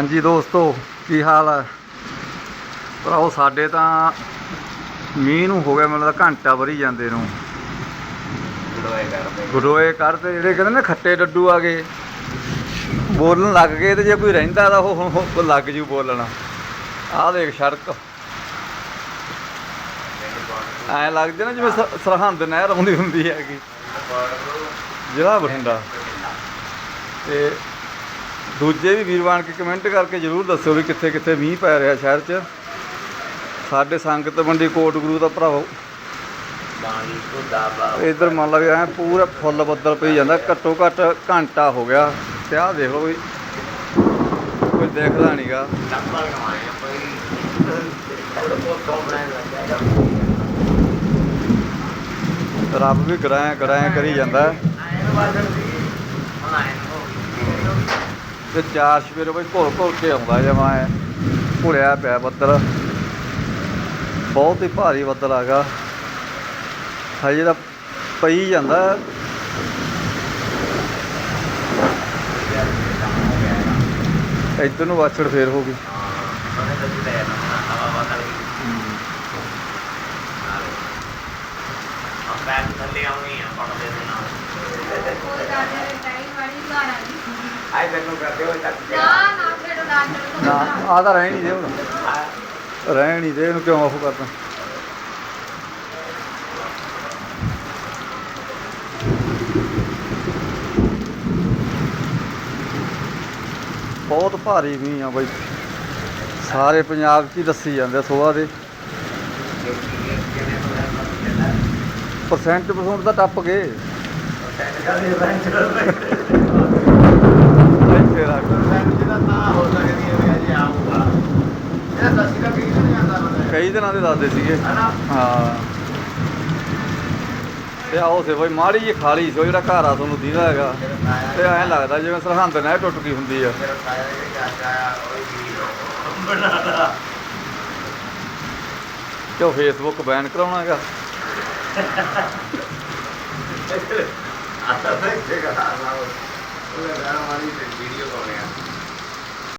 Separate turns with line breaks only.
ਹਾਂਜੀ ਦੋਸਤੋ ਕੀ ਹਾਲ ਹੈ ਭਰਾਓ ਸਾਡੇ ਤਾਂ ਮੀਂਹ ਨੂੰ ਹੋ ਗਿਆ ਮੈਨੂੰ ਲੱਗਦਾ ਘੰਟਾ ਵਰੀ ਜਾਂਦੇ ਨੂੰ।
ਕਰਦੇ
ਗਡੋਏ ਕਰਦੇ ਜਿਹੜੇ ਕਹਿੰਦੇ ਨੇ ਖੱਟੇ ਡੱਡੂ ਆ ਗਏ। ਬੋਲਣ ਲੱਗ ਗਏ ਤੇ ਜੇ ਕੋਈ ਰਹਿੰਦਾ ਤਾਂ ਉਹ ਹੁਣ ਉਹ ਲੱਗ ਜੂ ਬੋਲਣ। ਆਹ ਦੇਖ ਸੜਕ। ਐ ਲੱਗਦੇ ਨਾ ਜਿਵੇਂ ਸਰਹੰਦ ਨਹਿਰ ਆਉਂਦੀ ਹੁੰਦੀ ਹੈਗੀ। ਜ਼ਿਲ੍ਹਾ ਬਠਿੰਡਾ। ਤੇ ਦੂਜੇ ਵੀ ਵੀਰਵਾਨ ਕੇ ਕਮੈਂਟ ਕਰਕੇ ਜਰੂਰ ਦੱਸਿਓ ਵੀ ਕਿੱਥੇ ਕਿੱਥੇ ਮੀਂਹ ਪੈ ਰਿਹਾ ਸ਼ਹਿਰ 'ਚ। ਸਾਡੇ ਸੰਗਤ ਮੰਡੀ ਕੋਟ ਗੁਰੂ ਦਾ ਭਰਾਵੋ
ਬਾਣੀ
ਇਧਰ ਮੰਨ ਲਾ ਵੀ ਐ ਪੂਰਾ ਫੁੱਲ ਬੱਦਲ ਪਈ ਜਾਂਦਾ ਘੱਟੋ ਘੱਟ ਘੰਟਾ ਹੋ ਗਿਆ। ਤੇ ਆਹ ਦੇਖ ਲਓ ਵੀ ਕੋਈ ਦੇਖਦਾ ਨਹੀਂਗਾ ਰੱਬ ਵੀ ਗਰਾਇਆ ਗਰਾਇਆ ਕਰੀ ਜਾਂਦਾ
ਆਏ ਨੂੰ ਬਾਦਲ ਸੀ ਹੁਣ ਆਏ ਨੂੰ ਹੋ ਗਈ
ਤੇ ਚਾਰ ਸਵੇਰੇ ਬਈ ਘੁਲ ਘੁਲ ਕੇ ਆਉਂਦਾ ਜਮਾ ਐ ਘੁਲਿਆ ਪਿਆ ਬੱਦਲ ਬਹੁਤ ਹੀ ਭਾਰੀ ਬੱਦਲ ਆਗਾ ਹਜੇ ਤਾਂ ਪਈ ਜਾਂਦਾ ਇੱਧਰ ਨੂੰ ਵਾਛੜ ਫੇਰ ਹੋ ਗਈ
ਬੈਠ ਥੱਲੇ ਆਉਣੀ ਆ ਪੜਦੇ ਦੇ ਨਾਲ
ਕੋਈ ਗੱਲ ਨਹੀਂ ਟਾਈਮ ਵਾਲੀ ਘਰ ਆ
ਕਰਦੇ ਹੋ ਤੱਕ
ਨਾ ਨਾ ਡਾਕਟਰ
ਨਾ
ਤੋਂ
ਆ ਤਾਂ ਰਹਿ ਨਹੀਂ ਦੇ ਹੁਣ ਰਹਿ ਨਹੀਂ ਦੇ ਇਹਨੂੰ ਕਿਉਂ ਆਫ ਕਰਦਾ? ਬਹੁਤ ਭਾਰੀ ਮੀਂਹ ਆ ਬਾਈ। ਸਾਰੇ ਪੰਜਾਬ 'ਚ ਹੀ ਦੱਸੀ ਜਾਂਦੇ ਸੋਹਾ ਦੇ। ਪਰਸੈਂਟ ਪਰਸੈਂਟ ਤਾਂ ਟੱਪ ਗਏ। ਕਈ ਦਿਨਾਂ ਦੇ ਦੱਸਦੇ ਸੀਗੇ। ਹਾਂ। ਤੇ ਆਓ ਸੇ ਬਈ ਮਾੜੀ ਜਿਹੀ ਖਾਲੀ ਸੀ ਉਹ ਜਿਹੜਾ ਘਰ ਆ ਤੁਹਾਨੂੰ ਦੀਦਾ ਹੈਗਾ। ਤੇ ਐਂ ਲੱਗਦਾ ਜਿਵੇਂ ਸਰਹੰਦ ਨਹਿਰ ਟੁੱਟ ਗਈ ਹੁੰਦੀ ਆ। ਤੇ ਉਹ ਫੇਸਬੁੱਕ ਬੈਨ ਕਰਾਉਣਾ ਹੈਗਾ।
ਵੀਡੀਓ ਪਾਉਣੇ ਆ।